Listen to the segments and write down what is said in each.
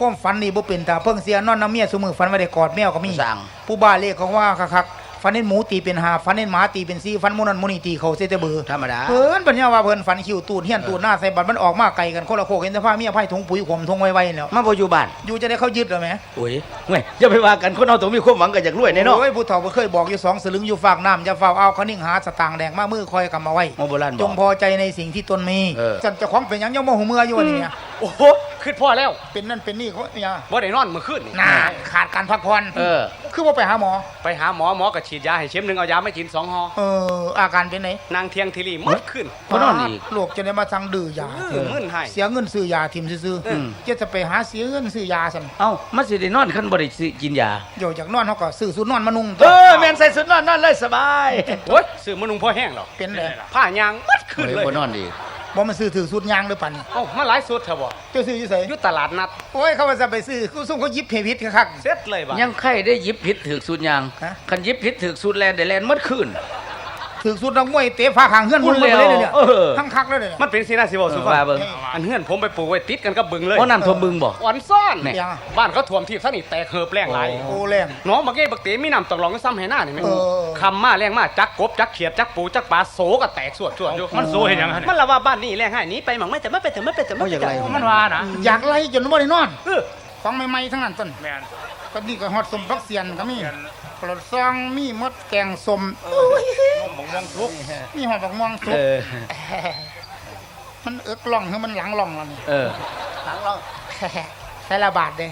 ความฝันนี่บ่เป็นตาเพิ่งเสียนอนน้ำเมียซุมือฝันว่าได้กอดแมวก็มีสั่ง ผู้บ้าเลขของว่าคักๆฝันเห็นหมูตีเป็นหาฝันเห็นหมาตีเป็นซีฝันหมูนันหมูนี่ตีเขาเสยแต่เบือธรรมดาเพิ่นปัญญาว่าเพิ่นฝันคิวตูดเฮียนตูดหน้าใส่บัตรมันออกมาไกลกันคนละโคกเห็นแต่ผ้าเมียไผ่ถุงปุ๋ยขมทงไว้ๆแล้วมาบ่อยู่บ้านอยู่จะได้เข้ายึดเหรอแหมโอ้ยเว้ยอย่าไปว่ากันคนเอาต้องมีความหวังกันจากรวยแน่เนอนโอ้ยผู้เฒ่าบ่เคยบอกอยู่สองสลึงอยู่ฝากน้ำจะเฝ้าเอาเขานิ่งหาสตางค์แดงมามือคอยกำมาไว้โมโบราณบจอกงพอใจในสิ่งที่ตนมีเออจันเจะของเป็นหยังยังโมโหเมื่ออยู่วะนี่เนี่ย โอ้โหขึ้นพ่อแล้วเป็นนั่นเป็นนี่เขาเนี่ยบ่ได้นอนเมื่อคืนนี่ น่าขาดการพักผ่อนเออ คือว่าไปหาหมอ ไปหาหมอหมอก็ฉีดยาให้เข็มหนึงเอายาไม่กินสองห่อเออ อาการเป็นไหนนางเทียงทีรีหมดขึ้นบ่นอนอีก โรคจะได้มาทางดื้อยา เออมื่นให้ เสียเงินซื้อยาทิมซื่ออืมๆจะจะไปหาเสียเงินซื้อยาสั่นเอ้ามันสิได้นอนคันบ่ได้สิกินยา เดี๋ยวจากนอนเขาก็ซื้อสูตรนอนมานุ่งเออแม่นใส่สุดนอนนอนเลยสบาย โอ้ยซื้อมะนุงพ่อแห้งหรอกเป็นเลยผ้ายางหมดขึ้นเลยบ่นอนดี บ่มันซื้อถือสูตรยางหรือปันนี่เอ้ามาหลายสุดเถอะบ่เจ้าซื้ออยู่ไสอยู่ตลาดนัด โอ้ยเขาว่าจะไปซื้อกูส่งเขายิบเพพิษคัก เสร็จเลยบ่ยังไข่ได้หยิบผิดถือสูตรยางฮะ คันหยิบผิดถือสูตรแลนได้แลนหมดคืน ถือสูตรนักมวยเตะฟ้าขางเฮือนมุ่นหมดเลยเนี่ยเออ ทั้งคักเลยเนี่ย มันเป็นสิน่าสิบ่สุเออภาว่าพเบิ่ง อันเฮือนผมไปปลูกไว้ติดกันกับบึงเลยเพราะน้ำท่วมบึงบ่ อ่อนซ่อนแน่ยังบ้านเขาท่วมที่ซะนี่แตกเหือบแรงหลายโอ้แรงน้องบักเก้บักเตมีน้ำตกลองซ้ำให้หน้านี่แม่เออ คำมาแรงมาจักกบจักเขียดจักปูจักปลาโสก็แตกสวดสวดอยู่มันโซเห็นยังฮะเนี่ยมันละว่าบ้านนี้แรงให้หนี้ไปหมังไม่แต่ไม่ไปแต่ไม่ไปแต่ไม่เอาอย่างไรมันว่านะอยากไล่จนบ่ได้นอน เออ ของใหม่ๆทั้งนั้นต้นแมนก็นี่ก็ฮอดสมพักเสียนก็มี เสียนปลดซองมีมดแกงสมมองมองทุกมีหอดบักม่วงสุเอกอมันเอิกล่องคือมันหลังล่องแล้วนี่เออหลังล่องใส่ละบาทเด้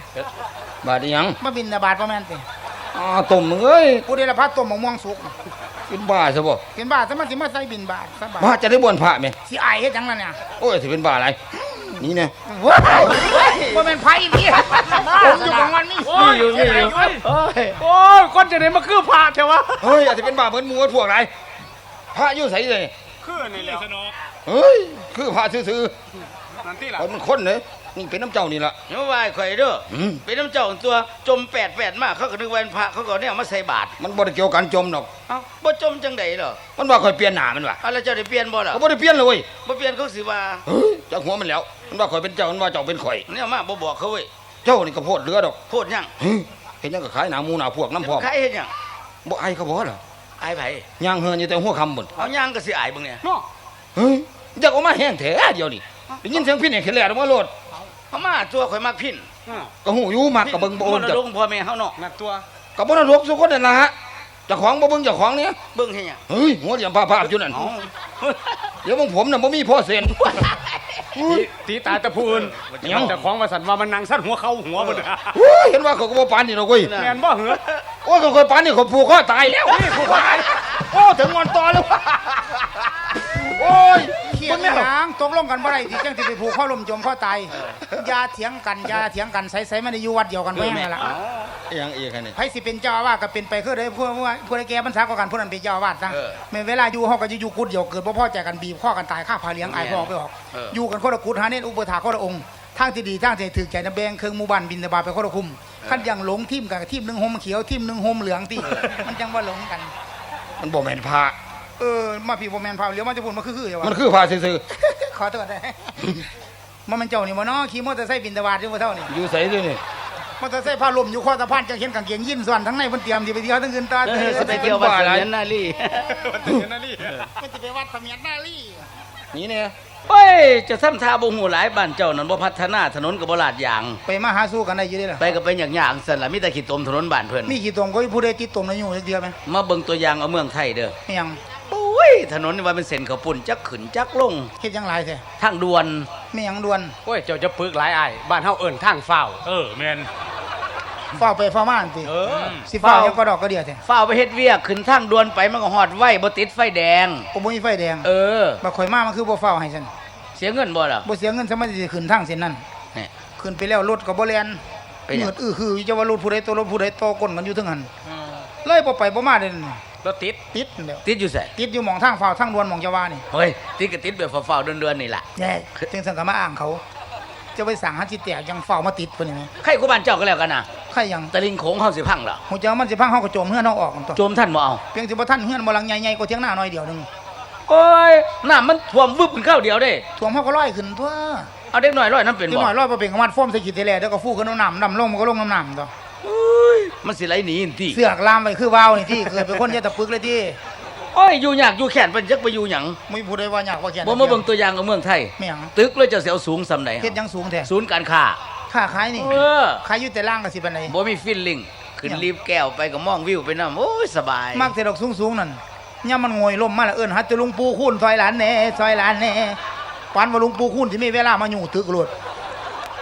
บาดอีหยังมาบินละบาทประมาณติอ๋อต้มมึงเอ้ยผู้ได้ละพัดต้มบักม่วงสุกกินบ้าซะบ่เป็นบาทแต่มันสิมาใส่บินบาทซะบาทบ้าจะได้บ่นพระแม่สิอายเฮ็ดจังล่ะเนี่ยโอ้ยสิเป็นบ้าอะไร นี่แน่ว้ายบ่แม่นไผนี่ผมอยู่ของมันนี่มีอยู่มีอยู่โอ้ยโอ้ยคนจะได้มาคือพาเถอะวะเฮ้ยอาจจะเป็นบ้าเหมือนหมูพวกไรพระอยู่ไสเลยคือนี่แหล้วสนอกเฮ้ยคือพระซื่อนั่นที่ๆล่ะคนมันคนเลย นี่เป็นน้ำเจ้านี่ล่ะยังว่าข่อยเด้ออืมเป็นน้ำเจ้าของตัวจมแปดแปดมากเขาก็นึกว่าเป็นพระเขาก็เนี่ยเอามาใส่บาตรมันบ่ได้เกี่ยวกันจมดอกเอ้าบ่จมจังใดเหรอมันว่าข่อยเปลี่ยนหน้ามันว่ะเอาแล้วเจ้าได้เปลี่ยนบ่ล่ะเขาบ่ได้เปลี่ยนเลยเว้ยบ่เปลี่ยนเขาสิว่าเฮ้ยจากหัวมันแล้ว มันว่าข่อยเป็นเจ้ามันว่าเจ้าเป็นข่อย เนี่ยมาบ่บอกเขาเว้ยเจ้านี่ก็โพดเรือดอกโพดหยังเฮ้ยเห็นยังก็ขายหนาหมูหนาพวกน้ำพร้อมใครเฮ็ดหยังบ่ไอายเขาบ่เหรออายไผย่างเฮือนอยู่แต่หัวคำบุญเอาย่างก็สิอายเบิ่งเนี่ยเนาะเฮ้ยอยากเออกมาแห้งแท้เดียวนี่ได้ยินเสียงพี่เนี่ยขึ้นแล้วมาโลด เอามาตัวข่อยมักพินอ้าวก็หูอยู่มักกับเบิ่งบ่มโอนรจักดกพ่อแม่เฮาเนาะนั่นตัวกับบ่นรกสุคนนั่นล่ะฮะเจ้าของบ่เบิ่งเจ้าของเนี่ยเบิ่งเฮ็ดหยังเฮ้ยหัวเหลี่ยมภาพๆอยู่นั่น เอ้าเดี๋ยวมึงผมน่ะบ่มีพ่อเซ็นตีตีตาตะพูนยังแต่ของว่าสันว่ามันนางสั้นหัวเข้าหัวบ่ได้โอ้ยเห็นว่าเขาก็บ่ปานนี่ดอกเว้ยแม่นบ่เหรอโอ้ยเขาเคยปานนี่เขาผูกคอตายแล้วนี่ผูกคอตายโอ้ถึงวันต่อแล้วโอ้ยเขี ยนหยังตกลงกันบ่ได้ที่จังสิไปผูกข้อลมจมข้อตายอย่าเถียงกันอย่าเถียงกันใส่ๆมันได้อยู่วัดเดียวกันไว้นั่นล่ะเอียงเอียงกันนี่ไผสิเป็นเจ้าอาวาสก็เป็นไปคือได้ผู้ผู้ผู้ใดแก่บรรษากว่ากันผู้นั้นเป็นเจ้าอาวาสซะแม่นเวลาอยู่เฮาก็จะอยู่กุดเดียวเกิดบ่พอใจกันบีบข้อกันตายฆ่าพาเลี้ยงอายพ่อไปออก อยู่กันคนละกุดหาเน้นอุปถาคนละองค์ทางที่ดีทางที่ถือใจนะแบ่งเครื่องหมู่บ้านบินตบาตไปคนละคุมคันยังหลงทีมกันทีมหนึงห่มเขียวทีมหนึงห่มเหลืองที่มันจังว่าหลงกัน มันบ่แม่นพระ เออมาพี่บ่แม่นพาเลี้ยวมาจะพูดมาคือๆอย่ามันว่าคือพระซื่อขอโทษได้มันเป็นเจ้านี่บ่เนาะขี่มอเตอร์ไซค์บินตบาตอยู่บ่เท่านี่ๆอยู่ไสด้วยนี่ มอเตอร์ไซค์พาลมอยู่ข้อสะพานจะเห็นกางเกงยีนส่วนทั้งในเพิ่นเตรียมสิไปเที่ยวทั้งคืนตาเอเตอสิไปเที่ยววัดเสมียนนาลีมันเป็นอย่างนั้นนี่มันจะไปวัดเสมียนนาลีนี่เนี่ยโอ้ย จะซ้ำทาบ่ฮู้หลายบ้านเจ้านั่นบ่พัฒนาถนนก็บ่ลาดยาง ไปมาหาสู้กันได้อยู่เด้ล่ะไปก็เป็นอย่างยางซั่นล่ะมีแต่ขี้ตมถนนบ้านเพิ่นมีกี่ตรงก็มีผู้ใดติดตมในอยู่จักเดียวไหมมาเบิ่งตัวอย่างเอาเมืองไทยเด้อไม่ยัง โอ้ยถนนนี่ว่าเป็นเส้นข้าวปุ้นจักขึ้นจักลงเฮ็ดยังหลายแท้ทางด่วนไม่ยังด่วนโอ้ย เจ้าจะปึกหลายอ้ายบ้านเฮาเอิ้นทางฟ้าวเออแมนเฝ้าไปเฝ้ามาอันติเออสิเฝ้ายังก็ดอกก็เดียวแท้ฝ้าวไปเฮ็ดเวียกขึ้นทางด่วนไปมันก็ฮอดไว้บ่ติดไฟแดงบ่บ่มีไฟแดงเออ บักข่อยมามันคือบ่เฝ้าให้ฉันเสียเงินบ่ล่ะ บ่เสียเงินซะมันสิขึ้นทางเส้นนั้นนี่ ขึ้นไปแล้วรถก็บ่แล่นไปหยัง มืดอื้อคือจะว่ารถผู้ใดตัวรถผู้ใดต่อก้นกันอยู่ทั้งหันเลยบ่ไปบ่มาเด้นี่ รถติดติดนั่นแหล้วติดอยู่ไสติดอยู่หม่องทางเฝ้าทางด่วนหม่องจะว่านี่เฮ้ยติดก็ติดแบบฝ้าวๆเดือนๆนี่ล่ะแน่จึงสังก็มาอ้างเขา จะไปสั่งหาจิตแตกยังเฝ้ามาติดเพิ่นนี่แหมใครกูบ้านเจ้าก็แล้วกันน่ะใครยังตะลิงโขงเฮาสิพังล่ะหูเจ้ามันสิพังเฮาก็โจมเฮือนเฮาออกกันตัวโจมท่านบ่เอาเพียงสิบ่ทันเฮือนบ่หลังใหญ่ๆกว่าเถียงหน้าน้อยเดียวหนึงโอ้ยน้ำมันท่วมวึบขึ้นข้าวเดียวเด้ท่วมเฮาก็ลอยขึ้นทั่วเอาเด็กน้อยร้อยน้ำเป็นนิดบ่หน่อยร้อยบ่เป็นกมันฟ้อมใส่ขีดเทเลเดี๋ยวก็ฟูขึ้นน้ำน้ำน้ำลงมันก็ลงน้ำน้ำตัว มันสิไหลหนีอินที่เสือกลามไปคือว่าวนี่ที่เกิดเป็นคนเยอะตะปึกเลยที่โอ้ยอยู่ยากอยู่แค้นเพิ่นจักไปอยู่หยังไม่พูดได้ว่าอยากว่าแก่บ่มาเบิ่งตัวอย่างของเมืองไทย ไม่หยังตึกเลยจะเสียวสูงสำใดเฮ็ดหยังสูงแท้ศูนย์การค้าค่าขายนี่เออขายอยู่แต่ล่างก็สิปานใดบ่มีฟิลลิ่งขึ้นรีบแก้วไปก็มองวิวไปนำโอ้ยสบาย มักแต่ดอกสูงๆนั่นย่ามมันงวยล่มมาแล้วเอิ้นฮัดจะลุงปูคูนซอยหลานแหน่ซอยหลานแหน่ปานว่าลุงปูคูนสิมีเวลามาอยู่ตึกโลด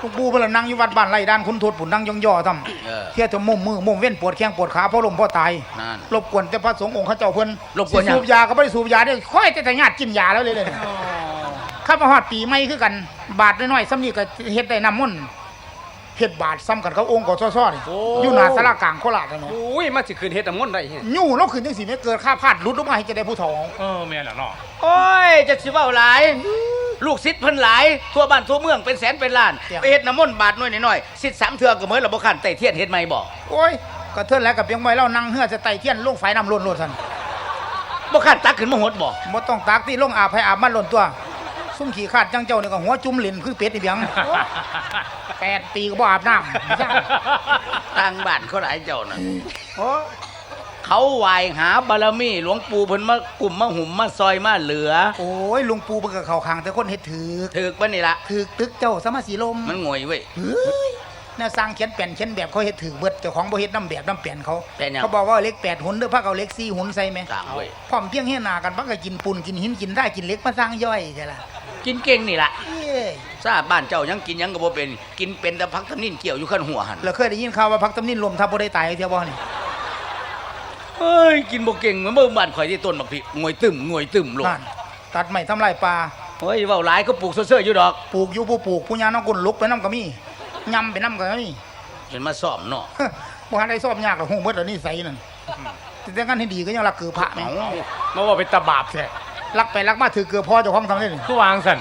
ลุงปูเพิ่นละนั่งอยู่วัดบ้านไร่ด้านคุณทวดปุ่นนั่งย่อๆทำเออเที่ยจะมุมมือมุมเว้นปวดแข้งปวดขาเพราะลมเพราะตายนั่นรบกวนแต่พระสงฆ์องค์เขาเจ้าเพิ่นรบกวนหยัง สิสูบยาก็บ่ได้สูบยาได้ค่อยแต่แต่ญาติกินยาแล้วเลยเลยข้ามาฮอดปีใหม่คือกัน บาทน้อยๆซ้ำนี่ก็เฮ็ดได้น้ำมนต์เฮ็ดบาทซ้ำกันเขาองค์กซ้อๆนี่โอ้ อยู่หน้าศาลากลางโคราชนั่นเนาะอุ้ยมันสิคืนเฮ็ดน้ำมนต์ได้เฮ้ยยู่เราขึ้นจังสิไม่เกิดค่าพลาดหลุดออกมาให้จะได้ผู้ทอง เออแม่นล่ะเนาะโอ้ยจะสิเว้าหลาย ลูกศิษย์เพิ่นหลาย ทั่วบ้านทั่วเมืองเป็นแสนเป็นล้านไปเฮ็ดน้ำมนต์บาทน้อยน้อยๆศิษย์สามเทื่อก็เหมือนละบ่คันไต่เทียนเฮ็ดใหม่บ่โอ้ยก็เทินแล้วกับเพียงไว้เรานั่งเฮือจะไต่เทียนลงไฟน้ำล้นโลดซั่นบ่คันตักขึ้นมาหดบ่บ่ต้องตากที่ลงอาบให้อาบมันล้นตัว ซุ่มขี้ขาดจังเจ้านี่ก็หัวจุ่มเหรียญคือเป็ดอีเบียงแปดปีก็บ่อาบน้ำจ้าต่างบ้านเขาหลายเจ้าน่ะ เขาไหว้หาบารมีหลวงปู่เพิ่นมากลุ่มมาหุ่มมาซอยมาเหลือโอ้ยลุงปูเพิ่นก็เข้าข้างแต่คนเฮ็ดถือถึกปะนี่ละถือตึกเจ้าสมาสีลมมันงวยเว้ย เฮ้ยแนวสร้างเขียนแป่นเขียนแบบเขาเฮ็ดถือเบิดเจ้าของบ่เฮ็ดน้ำแบบน้ำแป่นเขาแป่นหยังเขาบอกว่าเลข8หุ่นเด้อพักเอาเลข4หุ่นใส่แม่ต่างเว้ย พร้อมเพียงเฮ็ดหน้ากันพักก็กินปูนกินหินกินได้กินเหล็กมาสร้างย่อยใช่ล่ะกินเก่งนี่ล่ะเอ้ยทราบบ้านเจ้ายังกินยังก็บ่เป็น กินเป็นแต่พักทำนินเกี่ยวอยู่ขั้นหัวหันเราเคยได้ยินข่าวว่าพักตำนินลมทับบ่ได้ตายเที่ยวบ่นี่ เฮ้ยกินบ่เก่งเหมือนเมื่อบ้านข่อยที่ต้นบักพริกงวยตึมงวยตึมลงนั่นตัดไม้ทำลายป่าเฮ้ยเว้าหลายก็ปลูกเสื้อๆอยู่ดอก ปลูกอยู่ผู้ปลูกผู้ยาน้องกุนลุกไปน้ำก็มียำไปน้ำก็มีเห็นมาซ่อมเนาะ บ่ทันได้สอบยากหรอกฮู้เบิดแล้วนี่ใส่นั่นแต่งั้นให้ดีก็ยังรักเกือพระแม่เอ้ามาว่าเป็นตาบาปแท้รักไปรักมาถือเกือพ่อเจ้าของทำได้นี่คือวางสั่น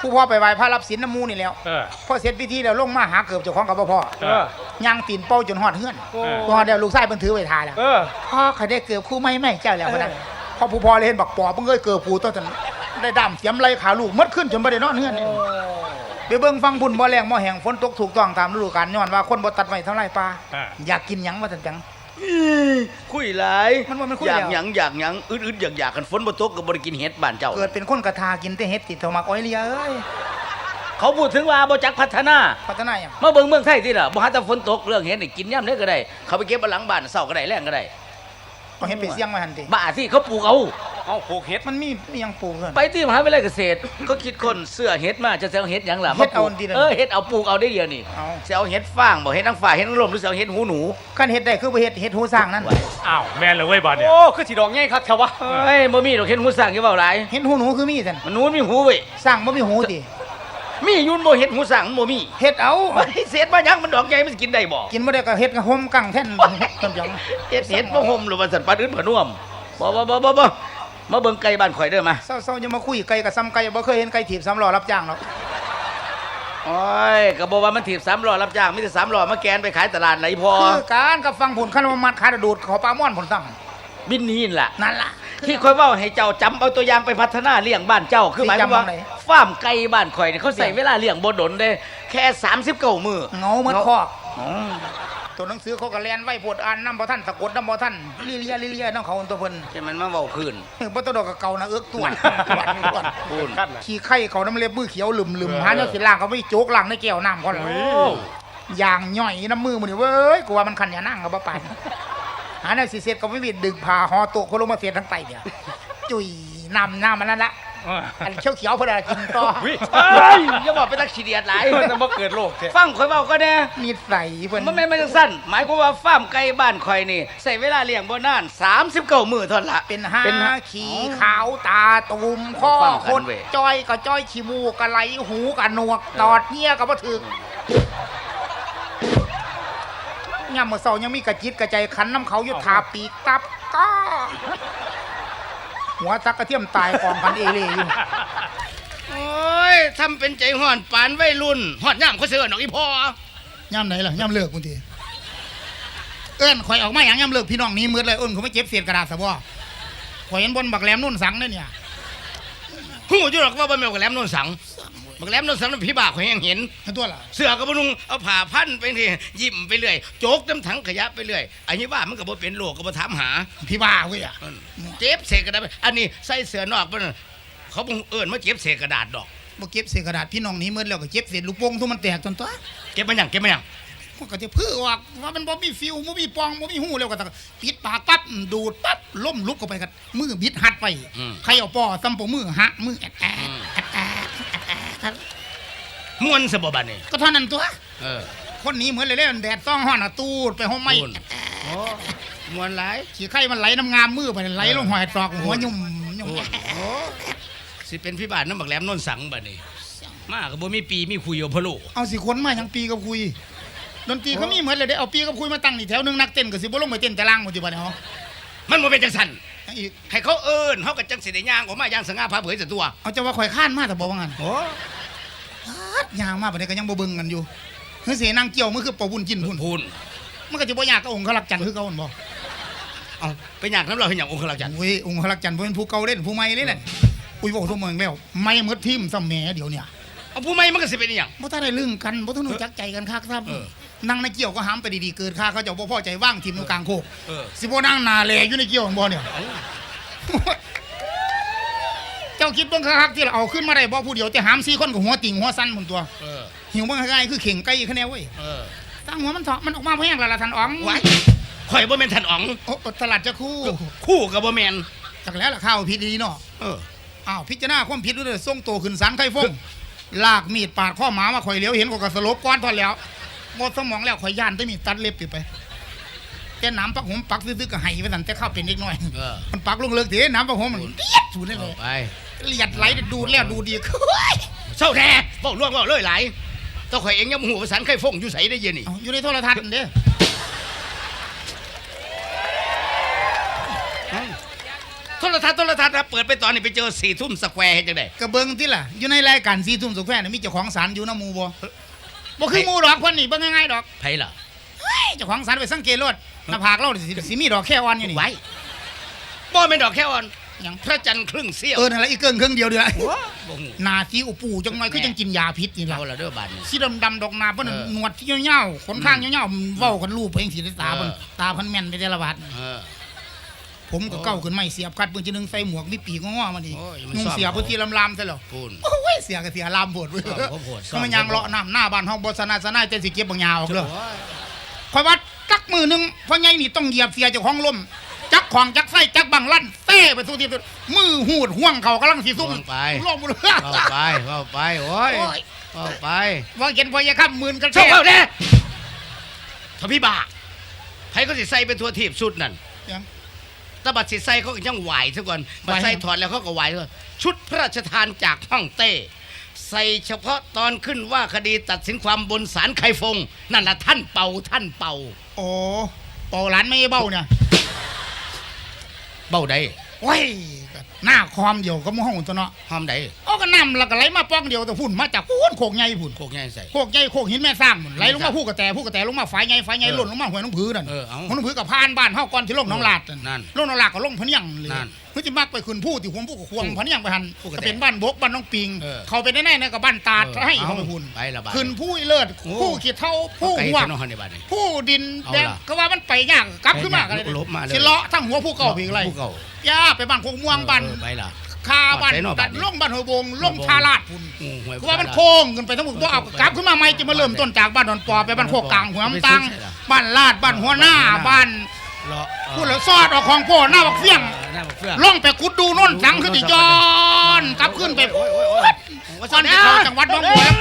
ผู้พ่อไปไหว้พระรับศีลน้ำมูนี่แล้วเออ พอเสร็จพิธีแล้วลงมาหาเกือบเจ้าของกับบ่พ่อเออ ย่างตีนเป้าจนฮอดเฮือนโอ้ พอเดี๋ยวลูกชายเพิ่นถือไว้ทาแล้วเออ พ่อเขาได้เกือบคู่ไม่ไม่เจ้าแล้วพะนะพอผู้พ่อเลยเห็นบักปอบเพิ่งเอ้ยเกือบผู้ต้นจนได้ดำเสียมไหลขาลูกหมดขึ้นจนบ่ได้นอนเฮือนนี่ไปเบิ่งฟังบุญบ่แรงบ่แห้งฝนตกถูกต้องตามฤดูกาลย้อนว่าคนบ่ตัดไม้ทำลายป่าอ่า อยากกินหยังว่าซั่นจัง คุยหลายมันว่ามันคุยอยากแล้วหยังอยากหยังอึดๆอยากๆกันฝนบ่ตกก็บ่ได้กินเห็ดบ้านเจ้าเกิดเป็นคนกระทากินแต่เฮ็ดติดเทามักอ้อยเลียเอ้ย เขาพูดถึงว่าบ่จักพัฒนา พัฒนาหยังมาเบิ่งเมืองไทยที่ล่ะบ่หาแต่ฝนตกเรื่องเห็ดนี่กินย่ำได้ก็ได้ เขาไปเก็บเอาหลังบ้านเช้าก็ได้แรงก็ได้เอาเฮ็ดไปเสี่ยงไว้หั่นติบ้าที่เขาปลูกเอา เอาปลูกเฮ็ดมันมีมีหยังปลูกเพิ่นไปที่มหาวิทยาลัยเกษตร ก็คิดคนเสื้อเห็ดมาจะเอาเห็ดหยังล่ะเฮ็ดเอามปลูกดีนะเออเห็ดเอาปลูกเอาได้เดียวนี่เอาจะเอาเห็ดฟางบ่เห็ดนางฟ้าเห็ดนางลมหรือจะเอาเห็ดหูหนูคันเฮ็ดได้คือบ่เฮ็ดเฮ็ดหูสร้างนั่นอ้าวแม่นเลยเว้ยบาดเนี่ยโอ้คือสิดอกใหญ่คักแท้วะเอ้ยบ่มีดอกเห็ดหูสร้างอย่าเว้าหลายเฮ็ดหูหนูคือมีซั่นมันหนูมีหูเว้ยสร้างบ่มีหูติ มีอยุ่นบ่เห็ดหูสร้างมันบ่มีเฮ็ดเอาไอ้เศษมายังมันดอกใหญ่มันสิกินได้บ่กินบ่ได้ก็เฮ็ดกับห่มกังแท่นต้นจังเฮ็ดเห็ดบ่ห่มหรือว่าสันปลาอื่นผนวมบ่บ่บ่บ่บ่มาเบิ่งไก่บ้านข่อยเด้อมาเศร้าๆอย่ามาคุยไก่กับซ้ำไก่บ่เคยเห็นไก่ถีบซ้ำล้อรับจ้างหรอกโอ้ยก็บอกว่ามันถีบสามล้อรับจ้างมีแต่สามล้อมาแกนไปขายตลาดไหนพอคือการกับฟังผลคันว่ามัดขาดดูดขอปลาม่อนผลซ้ำบินนี่ล่ะนั่นล่ะ ที่ค่อยเว่าให้เจ้าจำเอาตัวอย่างไปพัฒนาเลี้ยงบ้านเจ้าคือหมายความว่าสิจำเอาไหน ฟาร์มไก่บ้านข่อยเนี่ยเขาใส่เวลาเลี้ยงบ่ดนเด้แค่39มื้อเงาเหมือนคอกอ๋อตัวหนังสือเขาก็แลนไว้ปวดอ่านน้ำบ่ท่านสะกดน้ำบ่ท่านลิเลียลิเลียน้องเขาตัวเพิ่นใช่มันมาเว้าคืนเออบ่ต้องดอกกับเก่านะเอิกตัวตัวตัวพูนกันน่ะขี้ไข่เขาน้ำเล็บมือเขียวหลึมๆหาเนาะสิล่างเขาไม่โจกล่างในแก้วน้ำเขาล่ะอย่างย่อยน้ำมือมันนี่เว้ยกูว่ามันคันอย่านั่งกับบ่ปาน หาแนวสิเสร็จก็ไม่มีดึงผ้าห่อโต๊ะเขาลงมาเสียทั้งไตเดียวจุยน้ำน้ำมันนั่นละเอออันเขียวเขียวๆเพื่ออะไรกินต่อวิเอ้ยอย่าบอกไปตักขี้เดียดหลายจะมาเกิดโรคแท้ฟังข่อยเว้าก็แน่นิสัยเพิ่นมันไม่ไม่จังสั้นหมายความว่าฟาร์มไก่บ้านข่อยนี่ใส่เวลาเลี้ยงบ่นาน39มื้อเท่านั้นละเป็นห้าเป็นห้าขี่ขาวตาตุ่มข้อฟังกันคดเว้ยจ้อยก็จ้อยขี้มูกกะไหลหูกะหนวกตอดเหี้ยก็บ่ถึก ย่ำมื้อเช้ายังมีกระจิตกระใจขันน้ำเขาอยู่ทาปีกตับก้าหัวซักกระเทียมตายกองพันเอเล่อยู่โอ้ยทำเป็นใจห่อนปานวัยรุ่นฮอดย่ามเขาเสือดอกอีพ่อย่ำไหนล่ะย่ำเลิกคุณทีเอิ้นข่อยออกมาอย่างย่ำเลิกพี่น้องหนี้มืดเลยเอิ้นเขาไม่เจ็บเศษกระดาษซะบ่ข่อยเห็นบนบักแหลมนุ่นสังเนี่ยเนี่ยหูอยู่หรอกว่าบ่แม่นกับแหลมโนนสัง บักแหลมโนนสังพี่บ่าข่อยยังเห็นให้ตัวล่ะเสื้อก็บ่นุ่งเอาผ้าพันไปนี่ยิ้มไปเรื่อยโจกน้ำถังขยะไปเรื่อยอันนี้ว่ามันก็บ่เป็นโรคก็บ่ถามหา พี่บ้าเว้ยอะเจ็บเศษกระดาษอันนี้ใส่เสื้อนอกมันเขาบ่เอิ้นมาเจ็บเศษกระดาษดอก บ่เก็บเศษกระดาษพี่น้องหนี้เมื่อแล้วก็เก็บเศษลูกโป่งทุกมันแตกจนตัวเก็บมาหยังเก็บมาหยังมันก็จะพื้อออกว่ามันบ่มีฟิวบ่มีปองบ่มีหูแล้วก็ตะปิดปากปั๊บดูดปั๊บล้มลุกเข้าไปกันมือบิดหัดไปใครเอาป้อซ้ำปมือหักมือแอดแอดแอดแอดแอดแอด ม่วนซะบ่บัดนี้ก็เท่านั้นตัว เออคนหนี้เหมือนเลยเล่นแดดต้องห้อนอะตูดไปห้องไม้โอนโอ้ม่วนหลาย ขี้ไข่มันไหลน้ำงามมือไปไหลลงหอยตรอกหัวยุ่มยุ่มโอ้โหสิเป็นพี่บ้านน้ำบักแหลมโนนสังบัดนี้มาก็บ่มีปีมีคุยเอาพะโลเอาสิคนมายังปีกับคุยดนตรีเขามีเหมือนเลยได้เอาปีกับคุยมาตั้งนี่แถวหนึงนักเต้นก็สิบ่ลงไปเต้นแต่ล่างหมดอยู่บัดนี้เฮามันบ่เป็นจังซั่นอีกให้เขาเอิ้นเฮาก็จังสิได้ย่างออกมาย่างสง่าผ่าเผยซะตัวเอาจะว่าข่อยข้านมาแต่บ่ว่างั้นโอ้ฮัด ยางมาบัดนี้ก็ยังบ่เบิ่งกันอยู่คือสินางเกี่ยวมือคือปอบุญกินพุ่นพูนมันก็จะบ่ยากกับองค์ขลักจันทร์คือเก่าหั่นบ่เอาไปย่างน้ำเราเฮ็ดหยังองค์ขลักจันทร์โอ้ยองค์ขลักจันทร์บ่เป็นผู้เก่าเล่นผู้ใหม่เล่นน่ะอุ้ยบอกทุกเมืองแล้วไม่หมดทีมซ้ำแหมเดี๋ยวเนี่ยเอาผู้ใหม่มันก็สิเป็นอีหยังบ่ทันได้ลึงกันบ่ทันรู้จักใจกันคักครับเออนั่งในเกี่ยวก็หามไปดีๆเกิดค่าเขาเจะบ่พอใจว่างทีมอยู่กลางโคกเออสิบ่นั่งหนาแลอยู่ในเกี่ยวของบ่เนี่ยเอาเจ้าคิดเบิ่งคักๆที่เราเอาขึ้นมาได้บ่ผู้เดียวแต่หามสี่คนก็หัวติ่งหัวสั้นหมดตัว เออ หิวเบิ่งง่ายๆคือเข่งไก่คะแนนเว้ยเออตั้งหัวมันเถาะมันออกมาแพงแล้วล่ะท่านอ๋องไว้ข่อยบ่แม่นท่านอ๋อง โอ้อดตลาดจะคู่คู่กับบ่แม่นจักแล้วล่ะข้าวผิดดีเนาะเอออ้าวพิจารณาความผิดด้วยเด้อส่งตัวขึ้นศาลไข่ฟงลากมีดปาดข้อหมามาข่อยเหลียวเห็นก็กระสลบก้อนทอนแล้วหมดสมองแล้วข่อยย่านได้มีดตัดเล็บติดไปแต่น้ำปักผมปักซื้อๆก็ให้ไปสั่นแต่ข้าวเป็นเล็กน้อยเออมันปักลงเลิกเถน้ำปักผมมันเปียดสูดได้เลยไป เลียดไหลดูดแล้วดูดีคือเศร้าแท้เว้าล่วงเว้าเลยหลายเจ้าข่อยเองยังบ่ฮู้ว่าสันไข่ฟงอยู่ไสได้เย็นนี่เอาอยู่ในโทรทัศน์นั่นเด้โทรทัศน์โทรทัศน์นะเปิดไปตอนนี้ไปเจอ4ทุ่มสแควร์เฮ็ดจังได๋กระเบิงที่ล่ะ อยู่ในรายการซีทุ่มสุขแฟนมีเจ้าของศาลอยู่น้ำหมูบ่บ่คือหมูดอกคนนี่เบิ่งง่ายๆดอกไผล่ะเฮ้ยเจ้าของศาลไปสังเกตรถหน้าผากเราสิสิมีดอกแค่อ่อนอยู่นี่ไว้บ่แม่นดอกแค่อ่อนห ยังพระจันทร์ครึ่งเสี้ยวเออนั่นแหละอีกเกิงเครื่องเดียวเดียวบ่ฮู้หนาซีอุปูจังหน่อยคือจังกินยาพิษนี่ล่ะเอาละเด้อบาดนี้ สีดำๆดอกนาเพิ่นนะเออหนวดที่ยาวๆขนข้างยาวๆเว้ากันรูปเองสิได้ตาเพิ่นเออ ตาเพิ่นแม่นไปแต่ละบาดเออ ผมก็เก้าขึ้นไม่เสียบคัดปืนจะนึงใส่หมวกมีปีกง้อๆมาดิโอ้ยมันนุ่งซ่อมเสียบพื้นที่ลำๆซะแล้วพูน โอ้ยเสียก็เสียลามโพดเว้ยซ่อมก็โพดซ่อมก็มันยังเลาะน้ำหน้าบ้านเฮาบ่สนาสนาแต่สิเก็บบางยาออกเด้อ โอ้ย คอยว่าจักมือหนึงพ่อใหญ่นี่ต้องเหยียบเสียเจ้าของล่ม จักของจักไส้จักบังลั่นเต้ไปสู่ที่สุดมือหูดห่วงเขากำลังสิซุ่มลงไปล่มบ่เข้าไปเข้าไปโอ้ยโอ้ยเข้าไปว่าเห็นพ่อใหญ่ครับหมื่นกันเช่าเข้าแน่ทพี่บาใครก็สิใส่เป็นทัวทีบชุดนั่นยังตะบัดสิใส่เขาก็ยังไหวซะก่อนไหวบัดใส่ถอดแล้วเขาก็ไหวซะก่อนชุดพระราชทานจากฮ่องเต้ ใส่เฉพาะตอนขึ้นว่าคดีตัดสินความบนศาลไคฟง นั่นละท่านเป่าท่านเป่า โอ้เป่าหลานไม่เบ้าเนี่ย เบ้าใดโอ้ยหน้าคอมเดียวก็มห้องตัวเนาะห้อมใดเอาก็น้ำแล้วก็ไหลมาป้องเดียวแต่พุ่นมาจากพุ่นโขกใหญ่พุ่นโคกใหญ่ใส่โคกใหญ่โคกหินแม่สร้างพุ่นไหลลงมาผู้กระแตผู้กระแตลงมาฝายใหญ่ฝายใหญ่เออหล่นลงมาห้วยน้องผือนั่นเออเอาห้วยน้องผือกับพานบ้านเฮาก่อนที่ลงหน้องลาดนั่นลงหน้องลาดก็ลงพะเนียงเลยนั่นเพื่อจะมักไปขึ้นผู้ที่หัวผู้กับควงพะเนียงไปหันผู้กระก็แตเป็นบ้านบกบ้านน้องปิงเออเขาไปได้ในๆกับบ้านตาดเออให้เอาเขาไปพุ่นไปละบาดขึ้นผู้อีเลิศโอ้ผู้ขีดเท่าผู้ไก่หัวเจ้าน้องฮันในบ้านนี่ผู้ดินเอาแดงล่ะก็ว่ามันไปยากกลับขึ้นมาไปกันยากเลยลบมาเลยสิเลาะทั้งหัวผู้เก่าไปอีกไรผู้เก่าย่าไปบ้านโคกม่วงบ้านเออไปล่ะคาบ้านใส่นอกบ้านนี่ลงบ้านหัวบงลงหัวบงชาลาดพุ่นอืมห่วยคือว่ามันโค้งขึ้นไปทั้งหมดตัวเอากลับขึ้นมาใหม่จะมาเริ่มต้นจากบ้านดอนปอไปบ้านโคกกลางหัวมตังบ้านลาดบ้านหัวหน้าบ้านเลาะพูดแล้วซอดออกของโพหน้าบักเฟี้ยงเออหน้าบักเฟื่องล่องไปกุดดูโน่นสังขึ้นติย้อนกลับขึ้นไปโอ้ยโอ้ยโอ้ยโอ้ยซ่อนไปเข้าจังหวัดหน้องบัวแล้ว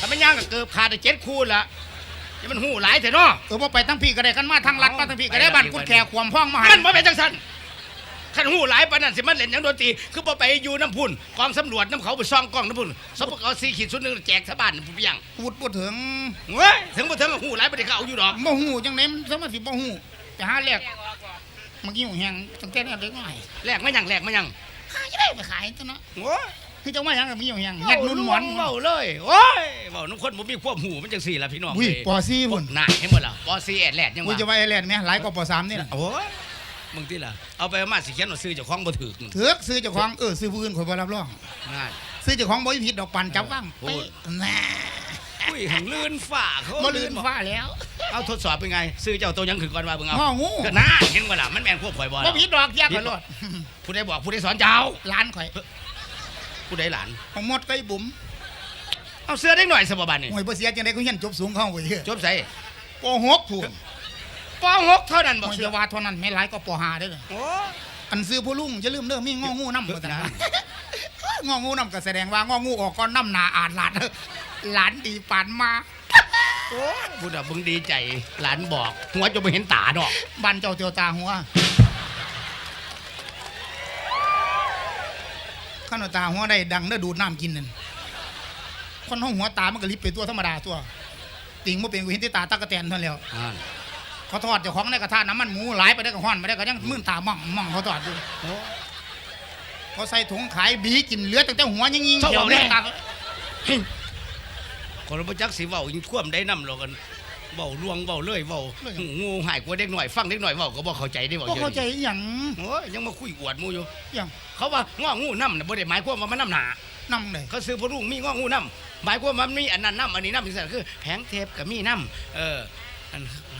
ถ้ามันย่างก็เกือบขาดได้เจ็ดคูณละจะมันหูหลายเถอะเนาะเออว่าไปทั้งพี่ก็ได้กันมาทางลัดมาทั้งพี่ก็ได้บ้านกุดแขกความพ่องมามัหันนบ่เป็นจังสัน ขันหูหลายปานนั้นสิมันเล่นหยังดนตรีคือบ่ไปอยู่น้ำพุ่นกองสำรวจน้ำเขาไปซ่องกล้องน้ำพุ่นสปกสี่ขีดศูนย์หนึ่งแจกชาวบ้านผู้เพียงพูดพูดถึงเว้ยถึงบ่ถึงหูหลายบ่ได้เขาเอาอยู่ดอกบ่หูจังไหนมันสมาสิบ่หูจะหาแลกเมื่อกี้หูแหงตั้งแต่เนี่ยเล็กน้อยแลกมาหยังแลกมาหยังขายจะได้ไปขายตัวเนาะโอ้ยคือจังว่าหยังกับมีหูแหงยัดนุ่นหมอนเว้าเลยโอ้ยเว้าน้ำคนบ่มีความหูมันจังสี่ล่ะพี่น้องอุ้ยเว้ยปอซี่พุ่นน่าเห็นบ่ล่ะปอซีแอดแลดยังอุ้ยว่าจะว่าไอ้แลนด์แม่หลายกว่าปอสามนี่น่ะ โอ้ย มึงที่ล่ะเอาไปเอามาสิเขียนว่าซื้อเจ้าของบ่ถูกเถือกซื้อเจ้าของเออซื้อผู้อื่นข่อยบ่รับรองง่าย ซื้อเจ้าของบ่มีผิดดอกปันจับว่างพูดแน่อุ้ยหังลื่นฝ่าเขาบ่ลื่นฟ้าแล้ว เอาทดสอบเป็นไง ซื้อเจ้าตัวยังขึ้นก่อนว่าเบิ่งเอาง้องู ก็น่าเห็นว่าล่ะมันแม่นควบข่อยบ่บ่ล่ะผิดดอกยากกว่าโลดผู้ใดบอกผู้ใดสอนเจ้าหลานข่อยผู้ใดหลาน ของหมดก็ไอ้บุ๋มเอาเสื้อได้หน่อยสบบันนี่หวยบ่เสียจังได๋เขาเฮียนจบสูงเข้าเว้ยจบใส่ปหกผู้ ปหกเท่านั้นบ่บ่เสีเสื้ยอว่าเท่านั้นไม่หลายก็ปหาเด้อโอ้อันซื้อผู้ลุงอย่าลืมเด้อมีงองูน้ำบ่ซั่นนั่นงองูน้ำก็แสดงว่างองูออกก่อนน้ำหนาอ่านหลานหลานดีปานมาผู้ใดบึงดีใจหลานบอก หัวจะไปเห็นตาดอกบ้านเจ้าเตียวตาหัวข้าวตาหัวได้ดังเด้อดูดน้ำกินนั่นคนห้องหัวตามันก็ลิบไปตัวธรรมดาตัวติงบ่เป็นกูเห็นที่ตาตะกระแตนเท่านั้นแล้ว เขาทอดเจ้าของในกระทะน้ำมันหมูหลายไปได้ก็ห้อนไปได้ก็ยังมื่นตาม่องม่องเขาทอดอยู่เขาใส่ถุงขายบีกินเหลือตั้งแต่หัวยังยิงเขียวเลยตาคนบ่จักสิเว้ายิงท่วมได้นำหรอกกันเว้าลวงเว้าเลื่อยเว้างูหายกว่าเด็กหน่อยฟังเด็กหน่อยเว้าก็บ่เข้าใจได้บ่ก็เข้าใจอหย่างโอ้ยยังมาคุยอวดหมู่อยู่อหย่างเขาว่าง้องูนำน่ะบ่ได้หมายความว่ามันนำหนานั่งเลยเขาซื้อพระลุงมีง้องูนำหมายความว่ามันมีอันนั้นนำอันนี้นำจังซั่นคือแผงเทปก็มีนำเอออัน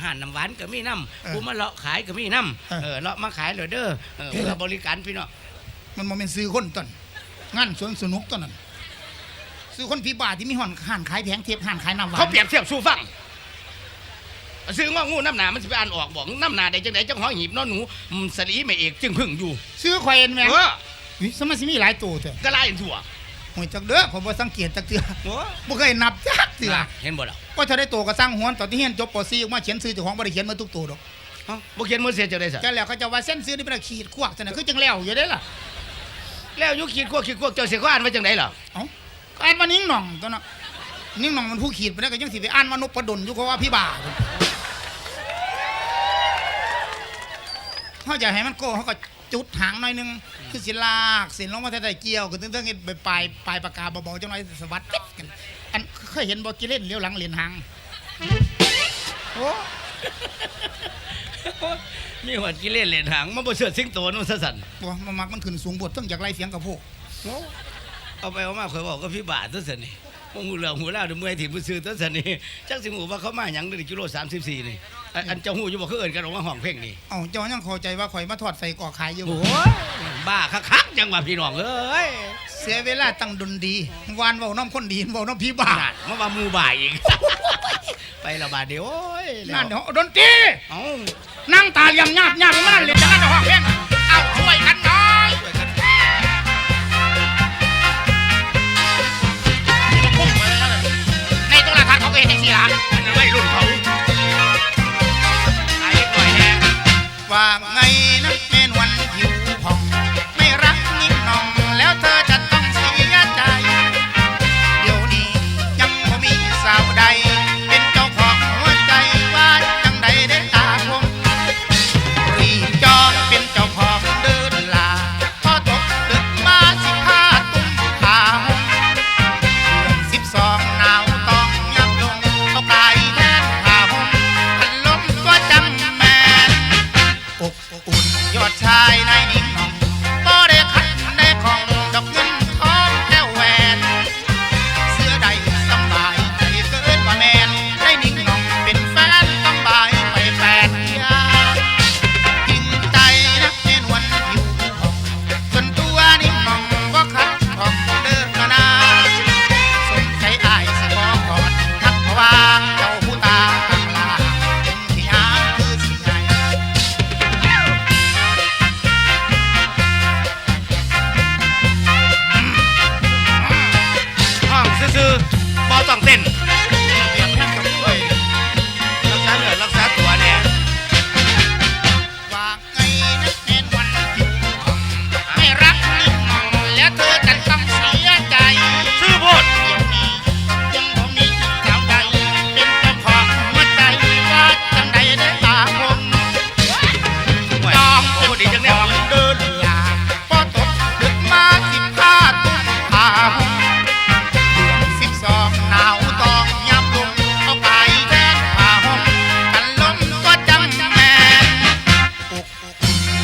ห่านน้ำหวานก็มีนำผู้มาเลาะขายก็มีนำเออเลาะมาขายเลยเด้อเออเพื่อบริการพี่น้องมันบ่แม่นซื้อคนต้นงานสวนสนุกต้นนั้นซื้อคนพี่บ้าที่มีห่อนห่านขายแผงเทียบห่านขายน้ำหวานเขาเปรียบเทียบสู้ฟังซื้อง้องูน้ำหนามันสิไปอ่านออกบอกน้ำหนาได้จังไดจังหอหีบนอนหนูอืมสลีไม่เอกจึงพึ่งอยู่ ซื้อข่อยเห็นแม่งเอออุ๊ยสมัยสิมีหลายตัวเถอะก็ไล่ถั่ว หวยจักเด้อผมบ่สังเกตจักเทื่อโอ้บ่เคยนับจักเทื่อเห็นบ่ล่ะก็ถ้าได้ตัวก็สร้างหวนตอนที่เฮียนจบป .4 ออกมาเขียนชื่อเจ้าของบ่ได้เขียนมาทุกตัวดอกเอ้าบ่เขียนมือเสียจะได้ซะแต่แล้วเขาจะว่าเส้นซื้อนี่เป็นขีดขวากซั่นน่ะคือจังแล้วอยู่เด้ล่ะแล้วอยุขีดพวกขีดพวกเจ้าเสียก็อ่านไว้จังไดล่ะเอ้าอ่านว่านิ่งหน่องตัวเนาะนิ่งหน่องมันผู้ขีดไปแล้วก็ยังสิไปอ่านว่านพดลอยู่เพราะว่าพี่บ่าเขาจะให้มันโก้เขาก็ จุดหางหน่อยหนึงคือสิลากสินลงมาแต่ได้เกี่ยวก็ตึ้งๆเฮ็ดไปปลายปลายปากกาเบาๆจังหน่อยสะบัดปิ๊ดกันอันเคยเห็นบ่กิเล่นเลี้ยวหลังเหรียญหางโอ้มีหัวกิเลสเหรียญหางมันบ่เชื่อสิงโตนู่นซะสั่นบ่มามักมันขึ้นสูงบดต้องอยากไล่เสียงกับพวก เอาไปเอามาข่อยบอกก็พี่บาทซะสั่นนี่มง หูเหลืองหูแล้วเดี๋ยวเมื่อยถิ่นผู้ซื้อซะสั่นนี่จักสิหูว่าเขามาหยังได้กิโล34นี่อันอันเจ้าหูอยู่บ่คือเอิ้นกันออกมาห้องเพ่งนี่เอ้าเจ้ายังเข้าใจว่าข่อยมาทอดใส่กรอกขายอยู่โอ้ยบ้าคักๆจังว่าพี่น้องเอ้ยเสียเวลาตั้งดนดีวานเว้าน้ำคนดีเว้าน้ำพี่บ้านั่นมาว่าหมู่บ่ายอีก ไปละบาดเดียวโอ้ยแล้วนั่นเดี๋ยวดนตรีเอ้า นั่งตาเหลี่ยมญาติญาติมันเลยจะนั่นห้องเพลง ซื่อๆบอต้องเต้น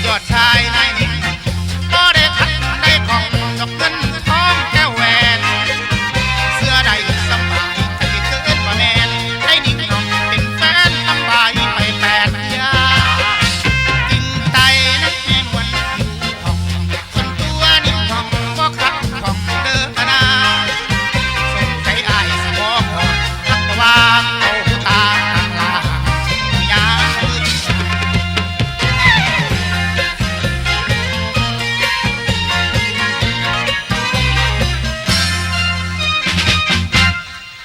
ยอดชายใน